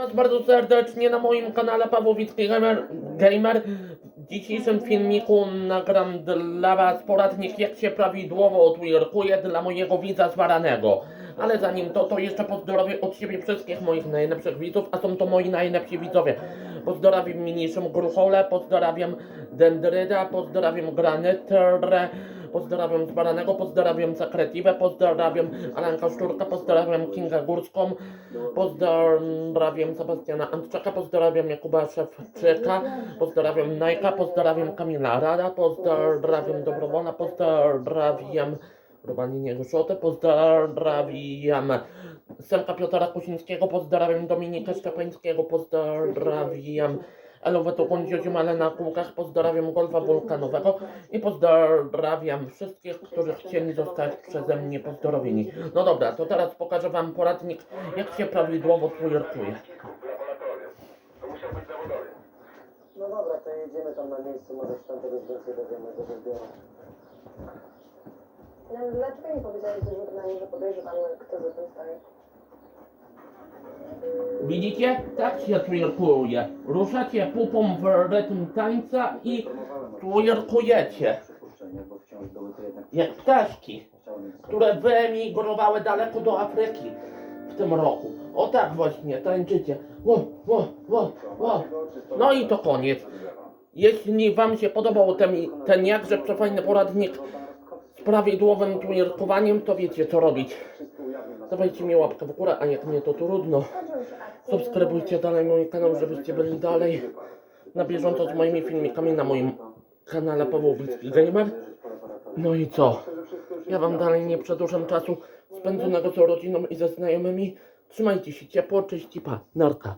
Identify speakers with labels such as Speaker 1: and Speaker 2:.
Speaker 1: Was bardzo serdecznie na moim kanale Pawłowicki Gamer. Gamer. W dzisiejszym filmiku nagram dla Was poradnik jak się prawidłowo twerkuje dla mojego widza zwaranego. Ale zanim to, to jeszcze pozdrowię od siebie wszystkich moich najlepszych widzów, a są to moi najlepsi widzowie. Pozdrawiam mniejszym Gruchole, pozdrawiam Dendryda, pozdrawiam Granytrę, pozdrawiam Zbaranego, pozdrawiam Sekretywę, pozdrawiam Alanka Szczurka, pozdrawiam Kingę Górską, pozdrawiam Sebastiana Antczaka, pozdrawiam Jakuba Szewczyka, pozdrawiam Najka, pozdrawiam Kamila Rada, pozdrawiam Dobrowolna, pozdrawiam Robaninę Gruszotę, pozdrawiam Semka Piotra Kusińskiego, pozdrawiam Dominika Szczepańskiego, pozdrawiam Elowetę Kądziociu na kółkach, pozdrawiam Golfa Wulkanowego i pozdrawiam wszystkich, którzy chcieli zostać przeze mnie pozdrowieni. No dobra, to teraz pokażę Wam poradnik, jak się prawidłowo twerkuje.
Speaker 2: No dobra, to jedziemy tam na miejscu, może się tam czegoś więcej dowiemy do wyboru.
Speaker 3: No, dlaczego nie powiedziałeś do żurnali, że podejrzewamy, kto za tym stoi?
Speaker 1: Widzicie? Tak się twerkuje. Ruszacie pupą w rytm tańca i twerkujecie. Jak ptaszki. Które wyemigrowały daleko do Afryki w tym roku. O tak właśnie, tańczycie. Wo, wo, wo, wo. No i to koniec. Jeśli Wam się podobał ten, ten jakże przefajny poradnik prawidłowym twerkowaniem, to wiecie co robić. Dawajcie mi łapkę w górę, a jak nie to trudno. Subskrybujcie dalej mój kanał, żebyście byli dalej na bieżąco z moimi filmikami na moim kanale Pawłowicki Gamer. No i co? Ja wam dalej nie przedłużam czasu spędzonego z rodziną i ze znajomymi. Trzymajcie się ciepło, cześć pa, narka.